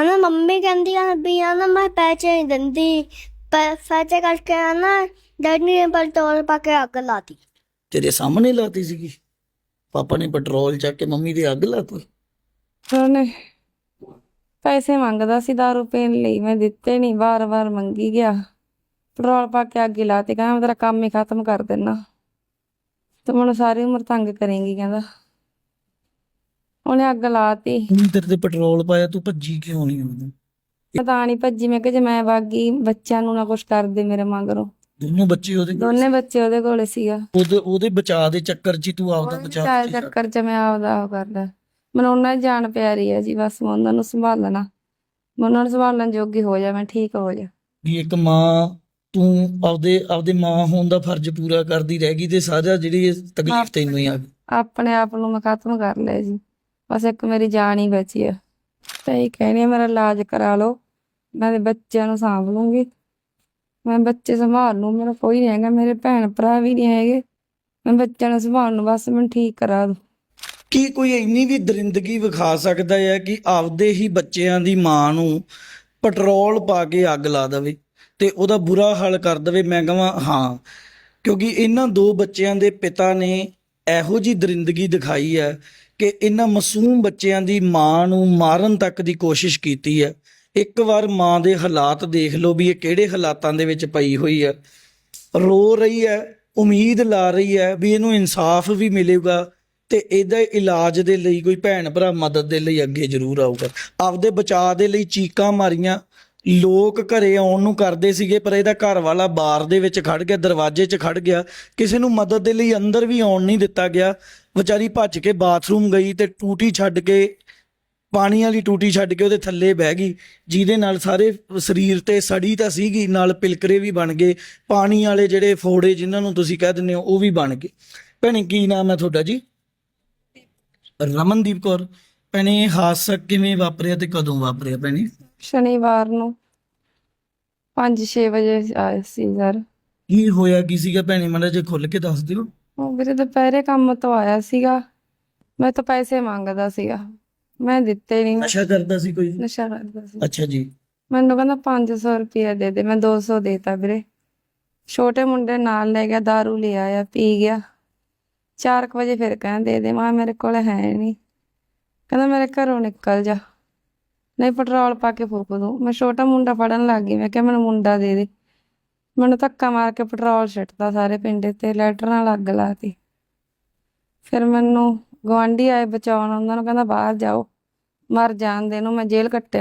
ਹਨਾ ਮੰਮੀ ਕਹਿੰਦੀ ਆ ਵੀ ਆ ਨਾ ਮੈਂ ਪੈਸੇ ਨਹੀਂ ਦਿੰਦੀ। ਪੈ- ਪੈਸੇ ਕਰਕੇ ਆ ਨਾ ਡੈਡੀ ਨੇ ਪੈਟਰੋਲ ਪਾ ਕੇ ਅੱਗ ਲਾਤੀ। ਤੇਰੇ ਸਾਹਮਣੇ ਲਾਤੀ ਸੀਗੀ। ਪਾਪਾ ਨੇ ਪੈਟਰੋਲ ਚੱਕ ਕੇ ਮੰਮੀ ਦੇ ਅੱਗ ਲਾਤੀ। ਉਹਨੇ ਪੈਸੇ ਮੰਗਦਾ ਸੀ ਦਾਰੂ ਪੀਣ ਲਈ ਮੈਂ ਦਿੱਤੇ ਨਹੀਂ ਵਾਰ-ਵਾਰ ਮੰਗੀ ਗਿਆ। ਪੈਟਰੋਲ ਪਾ ਕੇ ਅੱਗ ਹੀ ਲਾਤੀ ਕਹਿੰਦਾ ਮੈਂ ਤੇਰਾ ਕੰਮ ਹੀ ਖਤਮ ਕਰ ਦੇਣਾ ਤੂੰ ਮੈਨੂੰ ਸਾਰੀ ਉਮਰ ਤੰਗ ਕਰੇਂਗੀ ਕਹਿੰਦਾ। ਉਹਨੇ ਅੱਗ ਲਾਤੀ। ਹੁਣ ਤੇਰੇ ਤੇ ਪੈਟਰੋਲ ਪਾਇਆ ਤੂੰ ਭੱਜੀ ਕਿਉਂ ਨਹੀਂ ਉਹਨੂੰ? ਪਤਾ ਨਹੀਂ ਭੱਜੀ ਮੈਂ ਕਿ ਜੇ ਮੈਂ ਵਾਗੀ ਬੱਚਿਆਂ ਨੂੰ ਨਾ ਕੁਛ ਕਰਦੇ ਮੇਰੇ ਮਗਰੋਂ। ਦੋਨੋਂ ਬੱਚੇ ਉਹਦੇ ਕੋਲ ਦੋਨੇ ਬੱਚੇ ਉਹਦੇ ਕੋਲੇ ਸੀਗਾ। ਉਹਦੇ ਉਹਦੇ ਬਚਾਅ ਦੇ ਚੱਕਰ 'ਚ ਹੀ ਤੂੰ ਆਪਦਾ ਬਚਾਅ ਚਾਰ ਚੱਕਰ ਚ ਮੈਂ ਆਪਦਾ ਉਹ ਕਰਦਾ। ਮੈਨੂੰ ਉਹਨਾਂ ਦੀ ਜਾਨ ਪਿਆਰੀ ਹੈ ਜੀ ਬਸ ਮੈਂ ਉਹਨਾਂ ਨੂੰ ਸੰਭਾਲਣਾ। ਮੈਂ ਉਹਨਾਂ ਨੂੰ ਸੰਭਾਲਣ ਜੋਗੀ ਹੋ ਜਾ ਮੈਂ ਠੀਕ ਹੋ ਜਾ। ਵੀ ਇੱਕ ਮਾਂ ਤੂੰ ਆਪਦੇ ਆਪਦੇ ਮਾਂ ਹੋਣ ਦਾ ਫਰਜ਼ ਪੂਰਾ ਕਰਦੀ ਰਹਿ ਗਈ ਤੇ ਸਾਰਾ ਜਿਹੜੀ ਇਹ ਤਕਲੀਫ ਤੈਨੂੰ ਹੀ ਆ ਗਈ ਆਪਣੇ ਆਪ ਨੂੰ ਮੈਂ ਖਤਮ ਕਰ ਲਿਆ ਜੀ। ਬਸ ਇੱਕ ਮੇਰੀ ਜਾਨ ਹੀ ਬਚੀ ਆ। ਤੇ ਇਹ ਕਹਿੰਦੀ ਆ, ਮੇਰਾ ਇਲਾਜ ਕਰਾ ਲਓ ਮੈਂ ਤੇ ਬੱਚਿਆਂ ਨੂੰ ਸਾਂਭ ਲੂੰਗੀ ਮੈਂ ਬੱਚੇ ਸੰਭਾਲ ਲੂੰ ਮੇਰਾ ਕੋਈ ਨਹੀਂ ਹੈਗਾ ਮੇਰੇ ਭੈਣ ਭਰਾ ਵੀ ਨਹੀਂ ਹੈਗੇ। ਮੈਂ ਬੱਚਿਆਂ ਨੂੰ ਸੰਭਾਲ ਨੂੰ ਬਸ ਮੈਨੂੰ ਠੀਕ ਕਰਾ ਦੋ ਕੀ ਕੋਈ ਇੰਨੀ ਵੀ ਦਰਿੰਦਗੀ ਵਿਖਾ ਸਕਦਾ ਹੈ ਕਿ ਆਪਦੇ ਹੀ ਬੱਚਿਆਂ ਦੀ ਮਾਂ ਨੂੰ ਪੈਟਰੋਲ ਪਾ ਕੇ ਅੱਗ ਲਾ ਦੇਵੇ ਤੇ ਉਹਦਾ ਬੁਰਾ ਹਾਲ ਕਰ ਦੇਵੇ? ਮੈਂ ਕਹਾਂ ਹਾਂ ਕਿਉਂਕਿ ਇਹਨਾਂ ਦੋ ਬੱਚਿਆਂ ਦੇ ਪਿਤਾ ਨੇ ਇਹੋ ਜੀ ਦਰਿੰਦਗੀ ਦਿਖਾਈ ਹੈ ਕਿ ਇਹਨਾਂ ਮਾਸੂਮ ਬੱਚਿਆਂ ਦੀ ਮਾਂ ਨੂੰ ਮਾਰਨ ਤੱਕ ਦੀ ਕੋਸ਼ਿਸ਼ ਕੀਤੀ ਹੈ। ਇੱਕ ਵਾਰ ਮਾਂ ਦੇ ਹਾਲਾਤ ਦੇਖ ਲਓ ਵੀ ਇਹ ਕਿਹੜੇ ਹਾਲਾਤਾਂ ਦੇ ਵਿੱਚ ਪਈ ਹੋਈ ਹੈ। ਰੋ ਰਹੀ ਹੈ, ਉਮੀਦ ਲਾ ਰਹੀ ਹੈ ਵੀ ਇਹਨੂੰ ਇਨਸਾਫ ਵੀ ਮਿਲੇਗਾ ਤੇ ਇਹਦਾ ਇਲਾਜ ਦੇ ਲਈ ਕੋਈ ਭੈਣ ਭਰਾ ਮਦਦ ਦੇ ਲਈ ਅੱਗੇ ਜ਼ਰੂਰ ਆਊਗਾ। ਆਪਦੇ ਬਚਾਅ ਦੇ ਲਈ ਚੀਕਾਂ ਮਾਰੀਆਂ ਲੋਕ ਘਰੇ ਆਉਣ ਨੂੰ ਕਰਦੇ ਸੀਗੇ, ਪਰ ਇਹਦਾ ਘਰ ਵਾਲਾ ਬਾਰ ਦੇ ਵਿੱਚ ਖੜ ਗਿਆ, ਦਰਵਾਜ਼ੇ 'ਚ ਖੜ ਗਿਆ। ਕਿਸੇ ਨੂੰ ਮਦਦ ਦੇ ਲਈ ਅੰਦਰ ਵੀ ਆਉਣ ਨਹੀਂ ਦਿੱਤਾ ਗਿਆ। ਵਿਚਾਰੀ ਭੱਜ ਕੇ ਬਾਥਰੂਮ ਗਈ ਤੇ ਟੂਟੀ ਛੱਡ ਕੇ, ਪਾਣੀ ਵਾਲੀ ਟੂਟੀ ਛੱਡ ਕੇ ਉਹਦੇ ਥੱਲੇ ਬਹਿ ਗਈ। ਜਿਹਦੇ ਨਾਲ ਸਾਰੇ ਸਰੀਰ ਤੇ ਸੜੀ ਤਾਂ ਸੀਗੀ, ਨਾਲ ਪਿਲਕਰੇ ਵੀ ਬਣ ਗਏ। ਪਾਣੀ ਵਾਲੇ ਜਿਹੜੇ ਫੋੜੇ ਜਿਨ੍ਹਾਂ ਨੂੰ ਤੁਸੀਂ ਕਹਿ ਦਿੰਦੇ ਹੋ, ਉਹ ਵੀ ਬਣ ਗਏ। ਭੈਣੇ, ਕੀ ਨਾਮ ਹੈ ਤੁਹਾਡਾ ਜੀ? ਰਮਨਦੀਪ ਕੌਰ। ਭੈਣੇ ਹਾਦਸਾ ਕਿਵੇਂ ਵਾਪਰਿਆ ਤੇ ਕਦੋਂ ਵਾਪਰਿਆ ਭੈਣੇ? ਸ਼ਨੀਵਾਰ ਨੂੰ। 5-6 ਵਜੇ ਆਏ ਸੀ ਸਰ। ਕੀ ਹੋਇਆ ਕੀ ਸੀਗਾ ਭੈਣੇ? ਮਾੜਾ ਜੇ ਖੁੱਲ ਕੇ ਦੱਸ ਦਿਓ। ਉਹ ਵੀਰੇ ਦੁਪਹਿਰੇ ਕੰਮ ਤੋਂ ਆਇਆ ਸੀਗਾ। ਮੈਂ ਤਾਂ ਪੈਸੇ ਮੰਗਦਾ ਸੀਗਾ। ਮੈਂ ਦਿੱਤੇ ਨਹੀਂ ਨਸ਼ਾ ਕਰਦਾ ਸੀ ਕੋਈ? ਨਸ਼ਾ ਕਰਦਾ ਸੀ। ਅੱਛਾ ਜੀ। ਮੈਨੂੰ ਕਹਿੰਦਾ 500 ਰੁਪਏ ਦੇ ਦੇ ਮੈਂ 200 ਦੇਤਾ ਵੀਰੇ। ਛੋਟੇ ਮੁੰਡੇ ਨਾਲ ਲੈ ਗਿਆ दारू ਲੈ ਆਇਆ ਪੀ ਗਿਆ। 4 ਵਜੇ ਫਿਰ ਕਹਿੰਦਾ ਦੇ ਦੇ। ਮੈਂ ਮੇਰੇ ਕੋਲ ਹੈ ਨਹੀਂ ਕਹਿੰਦਾ ਮੇਰੇ ਘਰੋਂ ਨਿਕਲ ਜਾ। ਨਹੀਂ ਪੈਟਰੋਲ ਪਾ ਕੇ ਫੂਕ ਦੂੰ ਮੈਂ ਛੋਟਾ ਮੁੰਡਾ ਫੜਨ ਲੱਗ ਗਈ ਮੈਂ ਕਿਹਾ ਮੈਨੂੰ ਮੁੰਡਾ ਦੇ ਦੇ। ਮੈਨੂੰ ਧੱਕਾ ਮਾਰ ਕੇ ਪੈਟਰੋਲ ਛਿੱਟਦਾ ਸਾਰੇ ਪਿੰਡ ਤੇ ਲੈਟਰ ਨਾਲ ਅੱਗ ਲਾਤੀ। ਫਿਰ ਮੈਨੂੰ ਗਵਾਂਢੀ ਆਏ ਬਚਾਉਣ ਉਹਨਾਂ ਨੂੰ ਕਹਿੰਦਾ ਬਾਹਰ ਜਾਓ ਮਰ ਜਾਣ ਦੇ ਨੂੰ ਮੈਂ ਜੇਲ੍ਹ ਕੱਟ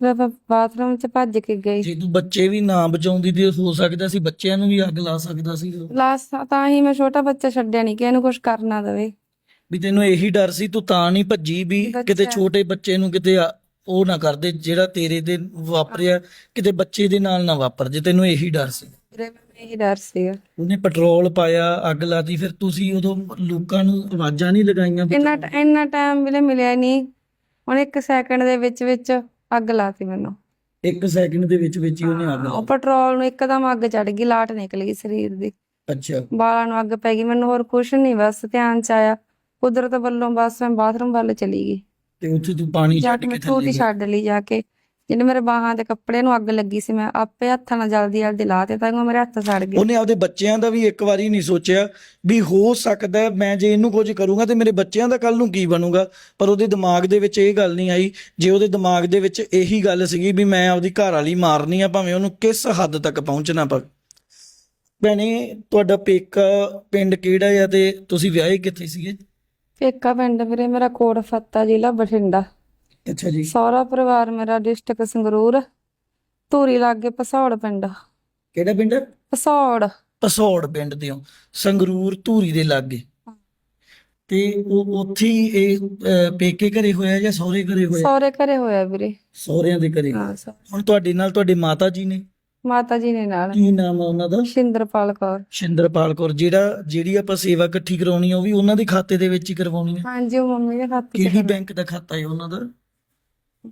ਫਿਰ ਆਪਾਂ ਬਾਥਰੂਮ 'ਚ ਭੱਜ ਕੇ ਗਈ ਜੇ ਤੂੰ ਬੱਚੇ ਵੀ ਨਾ ਬਚਾਉਂਦੀ ਤੇ ਹੋ ਸਕਦਾ ਸੀ ਬੱਚਿਆਂ ਨੂੰ ਵੀ ਅੱਗ ਲਾ ਸਕਦਾ ਸੀ। ਲਾਸਟ ਤਾਂ ਹੀ ਮੈਂ ਛੋਟਾ ਬੱਚਾ ਛੱਡਿਆ ਨਹੀਂ ਕਿ ਇਹਨੂੰ ਕੁਝ ਕਰ ਨਾ ਦੇਵੇ। ਵੀ ਤੈਨੂੰ ਇਹੀ ਡਰ ਸੀ ਤੂੰ ਤਾਂ ਨਹੀਂ ਭੱਜੀ ਵੀ ਕਿਤੇ ਛੋਟੇ ਬੱਚੇ ਨੂੰ ਕਿਤੇ ਆ- ਉਹ ਨਾ ਕਰਦੇ ਜਿਹੜਾ ਤੇਰੇ ਤੇ ਵਾਪਰਿਆ ਕਿਤੇ ਬੱਚੇ ਦੇ ਨਾਲ ਨਾ ਵਾਪਰ ਜੇ ਤੈਨੂੰ ਇਹੀ ਡਰ ਸੀ। ਮੈਨੂੰ ਇਹੀ ਡਰ ਸੀਗਾ। ਉਹਨੇ ਪੈਟਰੋਲ ਪਾਇਆ ਅੱਗ ਲਾਤੀ ਫਿਰ ਤੁਸੀਂ ਉਦੋਂ ਲੋਕਾਂ ਨੂੰ ਆਵਾਜ਼ਾਂ ਨਹੀਂ ਲਗਾਈਆਂ ਵੀ ਇੰਨਾ ਟ- ਇੰਨਾ ਟਾਈਮ ਵੀਰੇ ਮਿਲਿਆ ਨਹੀਂ। ਹੁਣ ਇੱਕ ਸੈਕਿੰਡ ਦੇ ਵਿੱਚ ਵਿੱਚ ਅੱਗ ਲਾਤੀ ਮੈਨੂੰ। ਇੱਕ ਸੈਕਿੰਡ ਦੇ ਵਿੱਚ ਵਿੱਚ ਹੀ ਉਹਨੇ ਅੱਗ ਉਹ ਲਾ ਪੈਟਰੋਲ ਨੂੰ ਇੱਕਦਮ ਅੱਗ ਚੜ ਗਈ ਲਾਟ ਨਿਕਲ ਗਈ ਸਰੀਰ ਦੀ। ਅੱਛਾ। ਬਾਲਾਂ ਨੂੰ ਅੱਗ ਪੈ ਗਈ ਮੈਨੂੰ ਹੋਰ ਕੁਝ ਨਹੀਂ ਬਸ ਧਿਆਨ ਚ ਆਇਆ। ਕੁਦਰਤ ਵੱਲੋਂ ਬਸ ਮੈਂ ਬਾਥਰੂਮ ਵੱਲ ਚਲੀ ਗਈ। ਤੇ ਉੱਥੇ ਤੂੰ ਪਾਣੀ ਜਾ ਛੱਡ ਕੇ ਕੇ ਥੱਲੇ ਛੱਡ ਲਈ ਜਾ ਕੇ। ਜਿਹਨੇ ਮੇਰੇ ਬਾਹਾਂ ਦੇ ਕੱਪੜੇ ਨੂੰ ਅੱਗ ਲੱਗੀ ਸੀ ਮੈਂ ਆਪੇ ਹੱਥਾਂ ਨਾਲ ਜਲਦੀ ਜਲਦੀ ਲਾ ਤੇ ਤਾਂ ਮੇਰੇ ਹੱਥ ਸੜ ਗਏ। ਉਹਨੇ ਆਪਦੇ ਬੱਚਿਆਂ ਦਾ ਵੀ ਇੱਕ ਵਾਰੀ ਨਹੀਂ ਸੋਚਿਆ ਵੀ ਹੋ ਸਕਦਾ ਹੈ ਮੈਂ ਜੇ ਇਹਨੂੰ ਕੁਝ ਕਰੂੰਗਾ ਤੇ ਮੇਰੇ ਬੱਚਿਆਂ ਦਾ ਕੱਲ ਨੂੰ ਕੀ ਬਣੂਗਾ। ਪਰ ਉਹਦੇ ਦਿਮਾਗ ਦੇ ਵਿੱਚ ਇਹ ਗੱਲ ਨਹੀਂ ਆਈ। ਜੇ ਉਹਦੇ ਦਿਮਾਗ ਦੇ ਵਿੱਚ ਇਹੀ ਗੱਲ ਸੀਗੀ ਵੀ ਮੈਂ ਆਪਦੀ ਘਰ ਵਾਲੀ ਮਾਰਨੀ ਆ ਭਾਵੇਂ ਉਹਨੂੰ ਕਿਸ ਹੱਦ ਤੱਕ ਪਹੁੰਚਣਾ ਪਵੇ। ਭੈਣੇ ਤੁਹਾਡਾ ਪੇਕਾ ਪਿੰਡ ਕਿਹੜਾ ਆ ਤੇ ਤੁਸੀਂ ਵਿਆਹੇ ਕਿੱਥੇ ਸੀਗੇ? ਪੇਕਾ ਪਿੰਡ ਵੀਰੇ ਮੇਰਾ ਕੋਟ ਫੱਤਾ ਜ਼ਿਲ੍ਹਾ ਬਠਿੰਡਾ। ਅੱਛਾ ਜੀ। ਸਹੁਰਾ ਪਰਿਵਾਰ ਮੇਰਾ ਡਿਸਟ੍ਰਿਕਟ ਸੰਗਰੂਰ ਧੂਰੀ ਲਾਗੇ ਪਸੌੜ ਪਿੰਡ। ਕਿਹੜਾ ਪਿੰਡ? ਪਸੌੜ। ਪਸੌੜ ਪਿੰਡ ਦੇ ਹੋ। ਸੰਗਰੂਰ ਧੂਰੀ ਦੇ ਲਾਗੇ। ਤੇ ਉਹ ਉੱਥੇ ਹੀ ਇਹ ਅਹ, ਪੇਕੇ ਘਰੇ ਹੋਇਆ ਜਾਂ ਸਹੁਰੇ ਘਰੇ ਹੋਇਆ? ਸਹੁਰੇ ਘਰੇ ਹੋਇਆ ਵੀਰੇ। ਸਹੁਰਿਆਂ ਦੇ ਘਰੇ। ਹਾਂ ਸਹੁਰੇ। ਹੁਣ ਤੁਹਾਡੇ ਨਾਲ ਤੁਹਾਡੇ ਮਾਤਾ ਜੀ ਨੇ ਮਾਤਾ ਜੀ ਨੇ ਨਾਲ। ਕੀ ਨਾਮ ਆ ਉਹਨਾਂ ਦਾ? ਸ਼ਿੰਦਰਪਾਲ ਕੌਰ। ਸ਼ਿੰਦਰਪਾਲ ਕੌਰ ਜਿਹੜਾ ਜਿਹੜੀ ਆਪਾਂ ਸੇਵਾ ਇਕੱਠੀ ਕਰਾਉਣੀ ਆ ਉਹ ਵੀ ਉਹਨਾਂ ਦੇ ਖਾਤੇ ਦੇ ਵਿੱਚ ਹੀ ਕਰਵਾਉਣੀ ਹੈ ਹਾਂਜੀ ਉਹ ਮੰਮੀ ਦੇ ਖਾਤੇ 'ਚ ਕਿਹੜੀ ਹੈ। ਬੈਂਕ ਦਾ ਖਾਤਾ ਹੈ ਉਹਨਾਂ ਦਾ?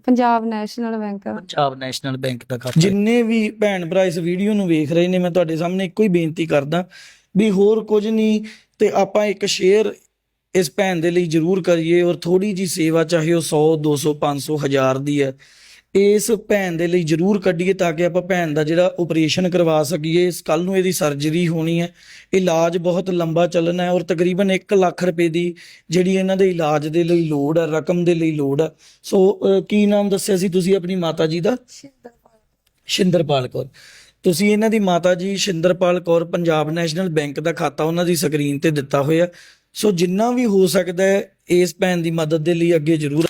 Punjab National Bank. Punjab National Bank ਦਾ ਖਾਤਾ। ਜਿੰਨੇ ਵੀ ਭੈਣ ਭਰਾ ਇਸ ਵੀਡੀਓ ਨੂੰ ਵੇਖ ਰਹੇ ਨੇ ਮੈਂ ਤੁਹਾਡੇ ਸਾਹਮਣੇ ਇੱਕੋ ਹੀ ਬੇਨਤੀ ਕਰਦਾ ਵੀ ਹੋਰ ਕੁਝ ਨਹੀਂ ਤੇ ਆਪਾਂ ਇੱਕ ਸ਼ੇਅਰ ਇਸ ਭੈਣ ਦੇ ਲਈ ਜ਼ਰੂਰ ਕਰੀਏ ਔਰ ਥੋੜੀ ਜੀ ਸੇਵਾ ਚਾਹੇ ਉਹ 100 200 500 ਹਜ਼ਾਰ ਦੀ ਹੈ ਇਸ ਭੈਣ ਦੇ ਲਈ ਜ਼ਰੂਰ ਕੱਢੀਏ ਤਾਂ ਕਿ ਆਪਾਂ ਭੈਣ ਦਾ ਜਿਹੜਾ ਆਪਰੇਸ਼ਨ ਕਰਵਾ ਸਕੀਏ। ਇਸ ਕੱਲ ਨੂੰ ਇਹਦੀ ਸਰਜਰੀ ਹੋਣੀ ਹੈ। ਇਲਾਜ ਬਹੁਤ ਲੰਬਾ ਚੱਲਣਾ ਹੈ ਔਰ ਤਕਰੀਬਨ 1 ਲੱਖ ਰੁਪਏ ਦੀ ਜਿਹੜੀ ਇਹਨਾਂ ਦੇ ਇਲਾਜ ਦੇ ਲਈ ਲੋੜ ਹੈ, ਰਕਮ ਦੇ ਲਈ ਲੋੜ ਹੈ। ਸੋ ਕੀ ਨਾਮ ਦੱਸਿਆ ਸੀ ਤੁਸੀਂ ਆਪਣੀ ਮਾਤਾ ਜੀ ਦਾ? ਸ਼ਿੰਦਰਪਾਲ ਕੌਰ। ਤੁਸੀਂ ਇਹਨਾਂ ਦੀ ਮਾਤਾ ਜੀ ਸ਼ਿੰਦਰਪਾਲ ਕੌਰ ਪੰਜਾਬ ਨੈਸ਼ਨਲ ਬੈਂਕ ਦਾ ਖਾਤਾ ਉਹਨਾਂ ਦੀ ਸਕਰੀਨ ਤੇ ਦਿੱਤਾ ਹੋਇਆ। ਸੋ, ਜਿੰਨਾ ਵੀ ਹੋ ਸਕਦਾ ਹੈ, ਇਸ ਭੈਣ ਦੀ ਮਦਦ ਦੇ ਲਈ ਅੱਗੇ ਜ਼ਰੂਰ